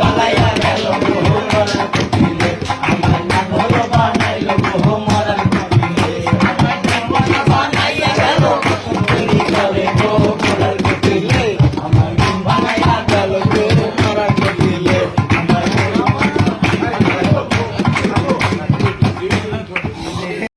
পালাই